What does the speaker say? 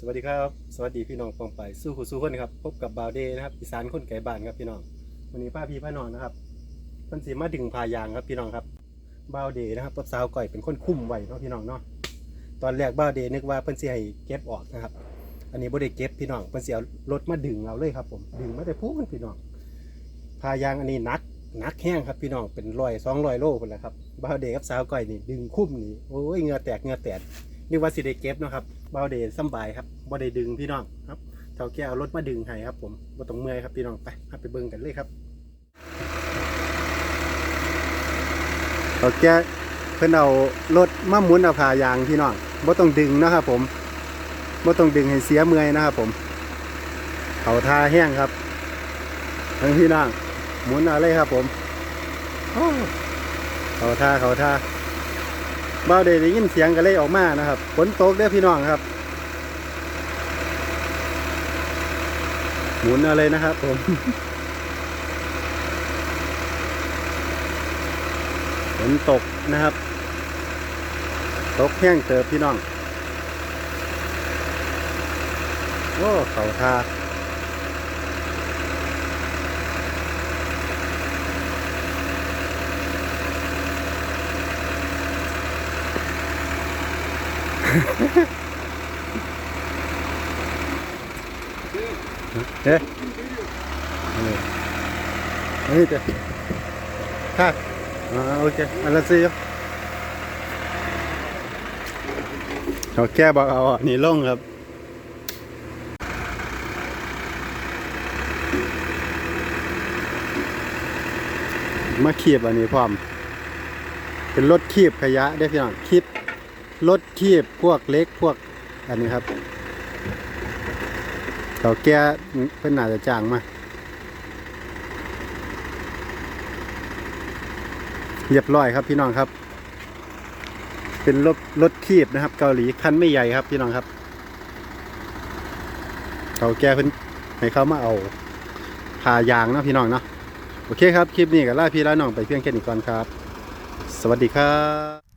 สวัสดีครับ สวัสดีพี่น้องปองไปสู้คู่สู้คนครับ พบกับบาวเดย์นะครับอีสานคนไก่บ้านครับพี่น้อง วันนี้ป้าพี่ป้าน้องนะครับเพิ่นสีมาดึงพายางครับพี่น้องครับบาวเดย์นะครับกับสาวก่อยเป็นคนคุ้มไว้เนาะพี่น้องเนาะ ตอนแรกบาวเดย์นึกว่าเพิ่นสิให้เก็บออกนะครับ อันนี้บ่ได้เก็บพี่น้อง เพิ่นสิเอารถมาดึงเอาเลยครับ ผม ดึงมาแต่พูนพี่น้อง พายางอันนี้นักนักแห้งครับพี่น้อง เป็นร้อยสองร้อยโลพุ่นแหละครับบาวเดย์กับสาวก่อยนี่ดึงคุ้มนี่ โอ้ยเหงื่อแตกเหงื่อแตก นึกว่าสิได้เก็บเนาะครับเบาเดย์สบายครับบ่ได้ดึงพี่น้องครับเท่าแก่เอารถมาดึงให้ครับ ผมบ่ต้องเมื่อยครับพี่น้องไปไปเบิ่งกันเลยครับเท่าแก่เพิ่นเอารถมาหมุนเอาพายางพี่น้องบ่ต้องดึงนะครับผมบ่ต้องดึงให้เสียเมื่อยนะครับผมเขาทาแห้งครับทั้งพี่น้องหมุนอาเลยครับผมเขาทาเขาทา เบาเดได้ยินเสียงก็เลยออกมานะครับฝนตกเด้อพี่น้องครับ หมุนอาเลยนะครับผมฝนตกนะครับ ตกแห้งเติบพี่น้อง โอ้ เขาทา เอ๊ะเฮ้ยเดี๋ยวค่ะอ่าโอเคอันละสี่เขาแก้บอกเอาอันนี้ลงครับมาขีบอันนี้พร้อม เป็นรถขีบขยะได้พี่น้องขีบ รถขีบพวกเล็กพวกอันนี้ครับเขาแก้เพิ่นน่าจะจางมาเรียบร้อยครับพี่น้องครับ เป็นรถรถคีบนะครับ เกาหลีคันไม่ใหญ่ครับพี่น้องครับเขาแก้เพิ่นให้เขามาเอาพายางเนาะพี่น้องเนาะโอเคครับ คลิปนี้ก็ลาพี่ลาน้องไปเพียงแค่นี้ก่อนครับ สวัสดีครับ